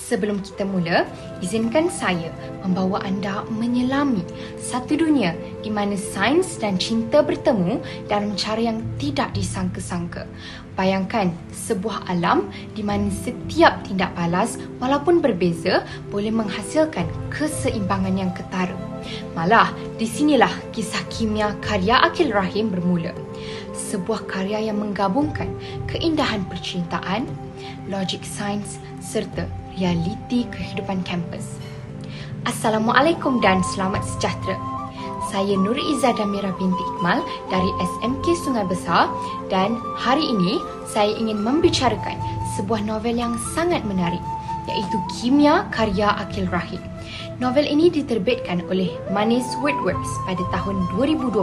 Sebelum kita mula, izinkan saya membawa anda menyelami satu dunia di mana sains dan cinta bertemu dalam cara yang tidak disangka-sangka. Bayangkan sebuah alam di mana setiap tindak balas walaupun berbeza boleh menghasilkan keseimbangan yang ketara. Malah, di sinilah kisah kimia karya Akil Rahim bermula. Sebuah karya yang menggabungkan keindahan percintaan, logik sains serta realiti kehidupan kampus. Assalamualaikum dan selamat sejahtera. Saya Nur Izzah Damira binti Iqmal dari SMK Sungai Besar dan hari ini saya ingin membicarakan sebuah novel yang sangat menarik iaitu Kimia Karya Akil Rahim. Novel ini diterbitkan oleh Manis Wordworks pada tahun 2022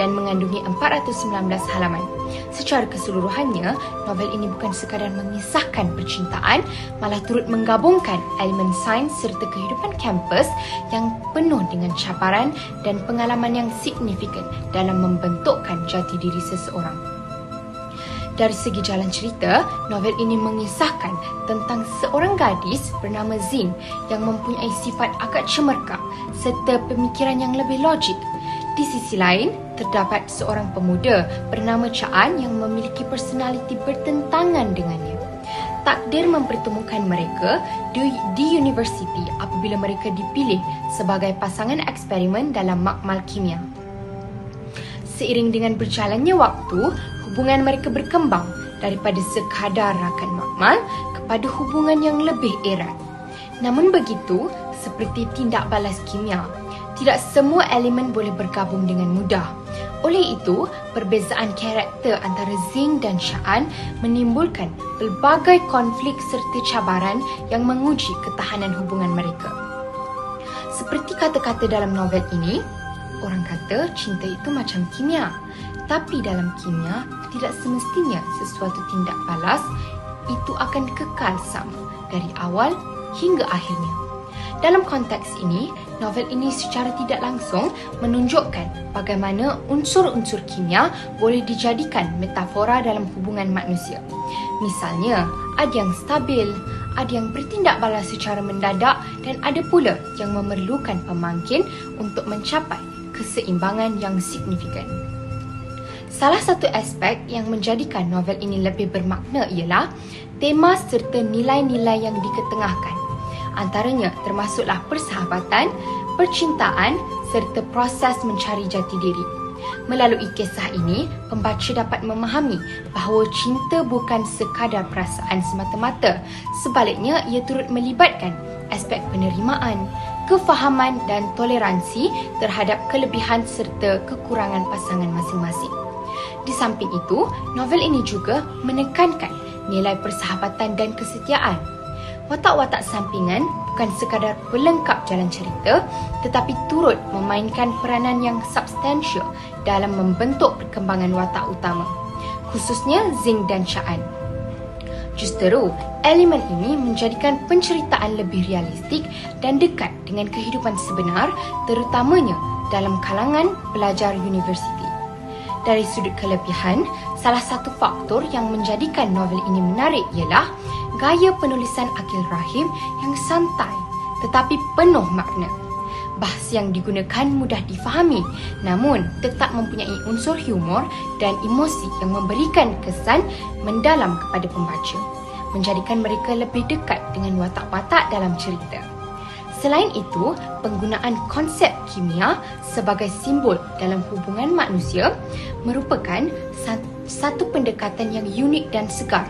dan mengandungi 419 halaman. Secara keseluruhannya, novel ini bukan sekadar mengisahkan percintaan, malah turut menggabungkan elemen sains serta kehidupan kampus yang penuh dengan cabaran dan pengalaman yang signifikan dalam membentukkan jati diri seseorang. Dari segi jalan cerita, novel ini mengisahkan tentang seorang gadis bernama Zin yang mempunyai sifat agak cemerkap serta pemikiran yang lebih logik. Di sisi lain, terdapat seorang pemuda bernama Chaan yang memiliki personaliti bertentangan dengannya. Takdir mempertemukan mereka di, di universiti apabila mereka dipilih sebagai pasangan eksperimen dalam makmal kimia. Seiring dengan berjalannya waktu, hubungan mereka berkembang daripada sekadar rakan makmal kepada hubungan yang lebih erat. Namun begitu, seperti tindak balas kimia, tidak semua elemen boleh bergabung dengan mudah. Oleh itu, perbezaan karakter antara Zing dan Sha'an menimbulkan pelbagai konflik serta cabaran yang menguji ketahanan hubungan mereka. Seperti kata-kata dalam novel ini, Orang kata cinta itu macam kimia. Tapi dalam kimia, tidak semestinya sesuatu tindak balas itu akan kekal sama dari awal hingga akhirnya. Dalam konteks ini, novel ini secara tidak langsung menunjukkan bagaimana unsur-unsur kimia boleh dijadikan metafora dalam hubungan manusia. Misalnya, ada yang stabil, ada yang bertindak balas secara mendadak dan ada pula yang memerlukan pemangkin untuk mencapai keseimbangan yang signifikan. Salah satu aspek yang menjadikan novel ini lebih bermakna ialah tema serta nilai-nilai yang diketengahkan. Antaranya termasuklah persahabatan, percintaan serta proses mencari jati diri. Melalui kisah ini, pembaca dapat memahami bahawa cinta bukan sekadar perasaan semata-mata. Sebaliknya, ia turut melibatkan aspek penerimaan, kefahaman dan toleransi terhadap kelebihan serta kekurangan pasangan masing-masing. Di samping itu, novel ini juga menekankan nilai persahabatan dan kesetiaan. Watak-watak sampingan bukan sekadar pelengkap jalan cerita tetapi turut memainkan peranan yang substansial dalam membentuk perkembangan watak utama, khususnya Zing dan Sha'an. Justeru, elemen ini menjadikan penceritaan lebih realistik dan dekat dengan kehidupan sebenar terutamanya dalam kalangan pelajar universiti. Dari sudut kelebihan, salah satu faktor yang menjadikan novel ini menarik ialah gaya penulisan Akil Rahim yang santai tetapi penuh makna. Bahasa yang digunakan mudah difahami namun tetap mempunyai unsur humor dan emosi yang memberikan kesan mendalam kepada pembaca menjadikan mereka lebih dekat dengan watak-watak dalam cerita. Selain itu, penggunaan konsep kimia sebagai simbol dalam hubungan manusia merupakan satu pendekatan yang unik dan segar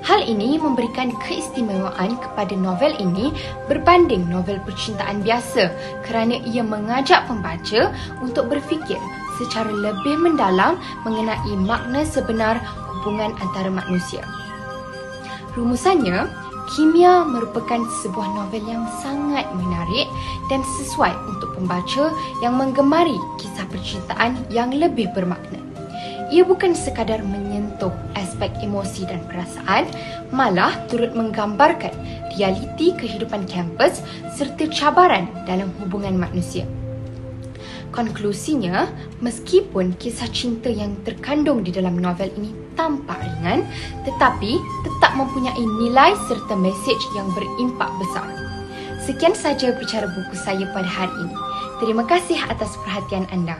Hal ini memberikan keistimewaan kepada novel ini berbanding novel percintaan biasa kerana ia mengajak pembaca untuk berfikir secara lebih mendalam mengenai makna sebenar hubungan antara manusia. Rumusannya, Kimia merupakan sebuah novel yang sangat menarik dan sesuai untuk pembaca yang menggemari kisah percintaan yang lebih bermakna. Ia bukan sekadar menyentuh aspek emosi dan perasaan, malah turut menggambarkan realiti kehidupan kampus serta cabaran dalam hubungan manusia. Konklusinya, meskipun kisah cinta yang terkandung di dalam novel ini tampak ringan, tetapi tetap mempunyai nilai serta mesej yang berimpak besar. Sekian saja bicara buku saya pada hari ini. Terima kasih atas perhatian anda.